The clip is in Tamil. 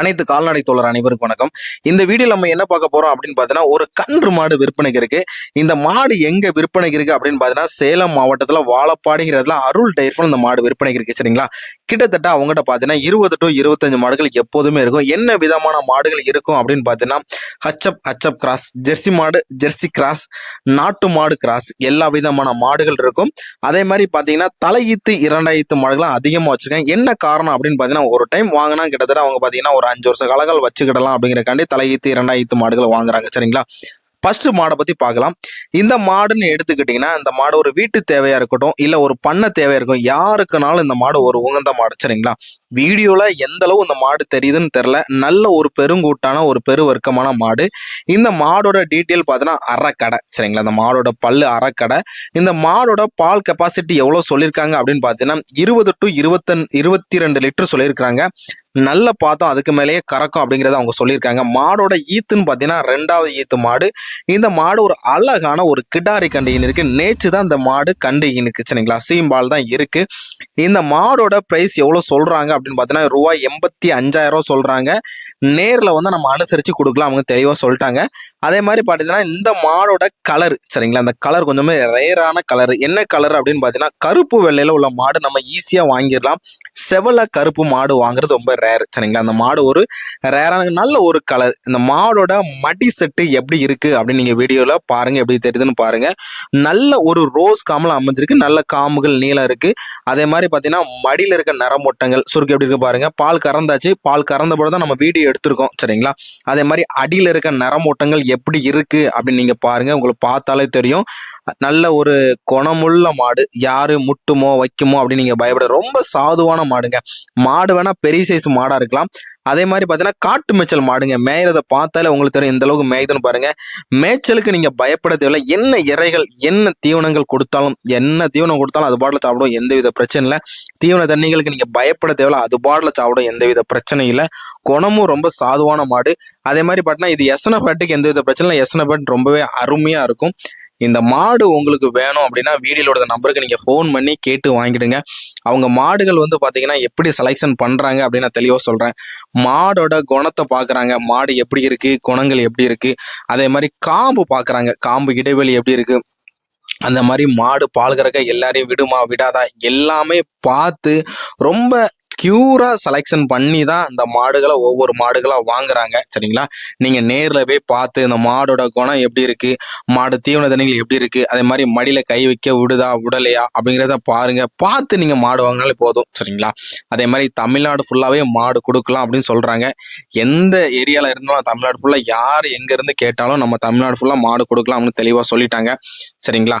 அனைத்து கால்நடை தோழர் அனைவருக்கும் வணக்கம். இந்த வீடியோ நம்ம என்ன பார்க்க போறோம் அப்படின்னு பார்த்தீங்கன்னா ஒரு கன்று மாடு விற்பனைக்கு இருக்கு. இந்த மாடு எங்க விற்பனைக்கு இருக்கு அப்படின்னு பார்த்தீங்கன்னா சேலம் மாவட்டத்துல வாழப்பாடுங்கிறதுல அருள் டயர்ஃபுல் இந்த மாடு விற்பனைக்கு இருக்கு சரிங்களா? கிட்டத்தட்ட அவங்ககிட்ட பார்த்தீங்கன்னா இருபது டு இருபத்தஞ்சு மாடுகள் எப்போதுமே இருக்கும். என்ன விதமான மாடுகள் இருக்கும் அப்படின்னு பார்த்தீங்கன்னா H F H F cross Jersey மாடு ஜெர்சி கிராஸ் நாட்டு மாடு கிராஸ் எல்லா விதமான மாடுகள் இருக்கும். அதே மாதிரி பார்த்தீங்கன்னா தலையீத்து இரண்டாயிரத்து மாடுகள்லாம் அதிகமாக வச்சிருக்கேன் என்ன காரணம் அப்படின்னு பார்த்தீங்கன்னா ஒரு டைம் வாங்கினா கிட்டத்தட்ட அவங்க பார்த்தீங்கன்னா ஒரு அஞ்சு வருஷ காலங்கள் வச்சுக்கிடலாம் அப்படிங்கிறக்காண்டி தலையீத்து இரண்டாயிரத்து மாடுகள் வாங்குறாங்க. சரிங்களா? ஃபர்ஸ்ட் மாடை பத்தி பார்க்கலாம். இந்த மாடுன்னு எடுத்துக்கிட்டிங்கன்னா இந்த மாடு ஒரு வீட்டு தேவையா இருக்கட்டும் இல்லை ஒரு பண்ண தேவையாக இருக்கும் யாருக்குனாலும் இந்த மாடு ஒரு உகந்த மாடு. சரிங்களா? வீடியோல எந்த அளவு இந்த மாடு தெரியுதுன்னு தெரில நல்ல ஒரு பெருங்கூட்டான ஒரு பெரு வர்க்கமான மாடு. இந்த மாடோட டீட்டெயில் பார்த்தீங்கன்னா அரைக்கடை சரிங்களா? இந்த மாடோட பல்லு அரைக்கடை இந்த மாடோட பால் கெப்பாசிட்டி எவ்வளோ சொல்லியிருக்காங்க அப்படின்னு பார்த்தீங்கன்னா இருபது டு இருபத்தன் இருபத்தி ரெண்டு லிட்டர் சொல்லியிருக்கிறாங்க. நல்ல பார்த்தோம் அதுக்கு மேலேயே கறக்கும் அப்படிங்கிறத அவங்க சொல்லியிருக்காங்க. மாடோட ஈத்துன்னு பார்த்தீங்கன்னா ரெண்டாவது ஈத்து மாடு. இந்த மாடு ஒரு அழகான ஒரு கிடாரி கண்டியின் இருக்கு. நேற்று தான் இந்த மாடு கண்டியினுக்கு சரிங்களா? சீம்பால் தான் இருக்கு. இந்த மாடோட ப்ரைஸ் எவ்வளோ சொல்றாங்க அப்படின்னு பார்த்தீங்கன்னா ரூபாய் எண்பத்தி அஞ்சாயிரம் ரூபா சொல்றாங்க. நேரில் வந்து நம்ம அனுசரித்து கொடுக்கலாம் அவங்க தெளிவாக சொல்லிட்டாங்க. அதே மாதிரி பார்த்தீங்கன்னா இந்த மாடோட கலர் சரிங்களா? அந்த கலர் கொஞ்சமே ரேரான கலர் என்ன கலர் அப்படின்னு பார்த்தீங்கன்னா கருப்பு வெள்ளையில் உள்ள மாடு நம்ம ஈஸியாக வாங்கிடலாம். செவல கருப்பு மாடு வாங்குறது ரொம்ப ரேர் சரிங்களா? அந்த மாடு ஒரு ரேரான நல்ல ஒரு கலர் இந்த மாடோட மடி செட்டு எப்படி இருக்கு அப்படின்னு நீங்க வீடியோல பாருங்க எப்படி தெரியுதுன்னு பாருங்க. நல்ல ஒரு ரோஸ் காமல் அமைஞ்சிருக்கு நல்ல காம்புகள் நீளம் இருக்கு. அதே மாதிரி பார்த்தீங்கன்னா மடியில் இருக்க நரமொட்டங்கள் சுருக்கு எப்படி இருக்கு பாருங்க. பால் கறந்தாச்சு பால் கறந்த போது தான் நம்ம வீடியோ எடுத்திருக்கோம் சரிங்களா? அதே மாதிரி அடியில் இருக்க நரமூட்டங்கள் எப்படி இருக்கு அப்படின்னு நீங்க பாருங்க உங்களுக்கு பார்த்தாலே தெரியும். நல்ல ஒரு குணமுள்ள மாடு யாரு முட்டுமோ வைக்குமோ அப்படின்னு நீங்க பயப்பட ரொம்ப சாதுவான மாடுங்க. மாடு வேணா பெரிய சைஸ் மாடா இருக்கலாம். அதே மாதிரி பார்த்தீங்கன்னா காட்டு மேய்ச்சல் மாடுங்க. மேய்றதை பார்த்தாலே உங்களுக்கு தெரியும் எந்த அளவுக்கு மேய்துன்னு பாருங்க. மேய்ச்சலுக்கு நீங்க பயப்பட தேவையில்லை. என்ன இறைகள் என்ன தீவனங்கள் கொடுத்தாலும் என்ன தீவனம் கொடுத்தாலும் அது பாட்டில் சாப்பிடும் எந்தவித பிரச்சனை இல்லை. தீவன தண்ணிகளுக்கு நீங்க பயப்பட தேவையில்ல. அது பாட்டில் சாப்பிடும் எந்தவித பிரச்சனையும் இல்லை. குணமும் ரொம்ப சாதுவான மாடு. அதே மாதிரி பார்த்தீங்கன்னா இது எஸ்னபேட்டுக்கு எந்தவித பிரச்சனை இல்லை. எஸ்னபேட் பேட் ரொம்பவே அருமையா இருக்கும். இந்த மாடு உங்களுக்கு வேணும் அப்படின்னா வீடியோட நம்பருக்கு நீங்கள் ஃபோன் பண்ணி கேட்டு வாங்கிடுங்க. அவங்க மாடுகள் வந்து பார்த்தீங்கன்னா எப்படி செலெக்ஷன் பண்ணுறாங்க அப்படின்னு நான் தெளிவாக சொல்கிறேன் மாடோட குணத்தை பார்க்குறாங்க மாடு எப்படி இருக்குது குணங்கள் எப்படி இருக்குது அதே மாதிரி காம்பு பார்க்குறாங்க காம்பு இடைவெளி எப்படி இருக்குது அந்த மாதிரி மாடு பால் கறக்க எல்லாரையும் விடுமா? விடாதா? எல்லாமே பார்த்து ரொம்ப க்யூராக செலெக்ஷன் பண்ணி தான் இந்த மாடுகளை ஒவ்வொரு மாடுகளாக வாங்குறாங்க. சரிங்களா? நீங்கள் நேரில் போய் பார்த்து இந்த மாடோட குணம் எப்படி இருக்குது மாடு தீவன தண்ணிகள் எப்படி இருக்குது அதே மாதிரி மடியில் கை வைக்க விடுதா விடலையா? அப்படிங்கிறத பாருங்கள் பார்த்து நீங்கள் மாடு வாங்கினாலே போதும். சரிங்களா? அதே மாதிரி தமிழ்நாடு ஃபுல்லாகவே மாடு கொடுக்கலாம் அப்படின்னு சொல்கிறாங்க எந்த ஏரியாவில் இருந்தாலும் தமிழ்நாடு ஃபுல்லாக யார் எங்கேருந்து கேட்டாலும் நம்ம தமிழ்நாடு ஃபுல்லாக மாடு கொடுக்கலாம் அப்படின்னு தெளிவாக சொல்லிட்டாங்க. சரிங்களா?